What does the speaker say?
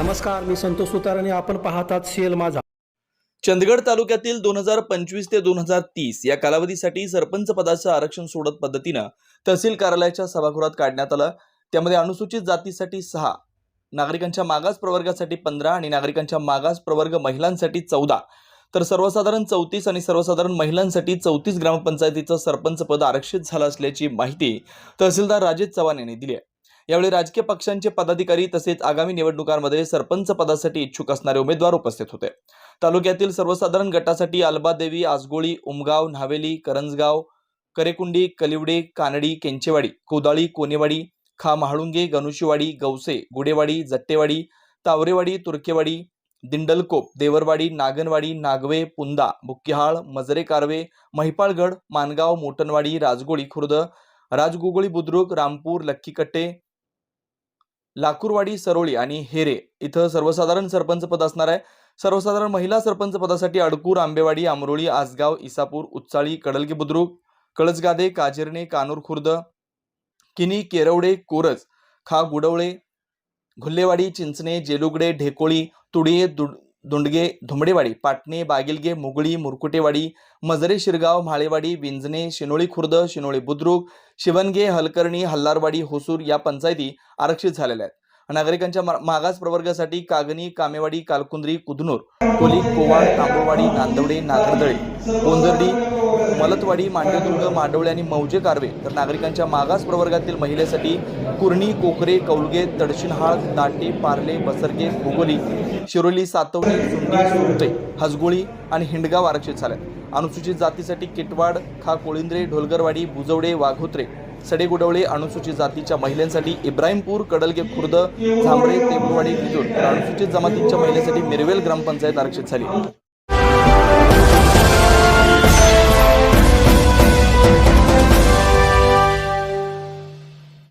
नमस्कार मी संतोष सुतार आणि आपण पाहतात सीएल माझा. चंदगड तालुक्यातील दोन हजार पंचवीस ते दोन हजार तीस या कालावधीसाठी सरपंच पदाचं आरक्षण सोडत पद्धतीनं तहसील कार्यालयाच्या सभागृहात काढण्यात आलं. त्यामध्ये अनुसूचित जातीसाठी सहा नागरिकांच्या मागास प्रवर्गासाठी पंधरा आणि नागरिकांच्या मागास प्रवर्ग महिलांसाठी चौदा. तर सर्वसाधारण चौतीस आणि सर्वसाधारण महिलांसाठी चौतीस ग्रामपंचायतीचं सरपंच पद आरक्षित झालं असल्याची माहिती तहसीलदार राजेश चव्हाण यांनी दिली आहे. यावेळी राजकीय पक्षांचे पदाधिकारी तसेच आगामी निवडणुकांमध्ये सरपंच पदासाठी इच्छुक असणारे उमेदवार उपस्थित होते. तालुक्यातील सर्वसाधारण गटासाठी अल्बादेवी आसगोळी उमगाव न्हावेली करंजगाव करेकुंडी कलिवडे कानडी केंचेवाडी कोदाळी कोनेवाडी खा महाळुंगे गणुशीवाडी गवसे गुडेवाडी जट्टेवाडी तावरेवाडी तुर्केवाडी दिंडलकोप देवरवाडी नागनवाडी नागवे पुंदा बुक्किहाळ मजरे कारवे महिपाळगड मानगाव मोटनवाडी राजगोळी खुर्द राजगोगोळी बुद्रुक रामपूर लक्कीकट्टे लाकूरवाडी सरोळी आणि हेरे इथं सर्वसाधारण सरपंच पद असणार आहे. सर्वसाधारण महिला सरपंच पदासाठी अडकूर आंबेवाडी आमरोळी आसगाव इसापूर उच्चाळी कडलगे बुद्रुक कळसगादे काजिरणे कानूर खुर्द किनी केरवडे कोरज खा गुडवळे घुल्लेवाडी चिंचणे जेलुगडे ढेकोळी तुडिये दुड दुंडगे धुमडेवाडी पाटणे बागिलगे मुगळी मुरकुटेवाडी मजरे शिरगाव म्हाळेवाडी विंजणे शिनोळी खुर्द शिनोळी बुद्रुक शिवणगे हलकर्णी हल्लारवाडी होसूर या पंचायती आरक्षित झालेल्या आहेत. नागरिकांच्या मा- मागास प्रवर्गासाठी कागणी कामेवाडी कालकुंद्री कुदनूर कोली कोवाड तांबोवाडी नांदवडे नागरदळे कोंजर्डी मलतवाडी मांडवदुर्ग मांडवळे आणि मौजे कारवे तर नागरिकांच्या मागास प्रवर्गातील महिलेसाठी कुर्णी कोकरे कौलगे तडशिनहाळ दाटे पार्ले बसरगे भोगोली शिरोली सातवणे सुंडी सुरते हसगोळी आणि हिंडगाव आरक्षित झाल्या अनुसूचित जातीसाठी किटवाड खा कोळिंद्रे ढोलगरवाडी बुजवडे वाघोत्रे सडेगुडवळे अनुसूचित जातीच्या महिलांसाठी इब्राहिमपूर कडलगे खुर्द झांबडे तेबुरवाडी बिजूर. तर अनुसूचित जमातीच्या महिलेसाठी मिरवेल ग्रामपंचायत आरक्षित झाली.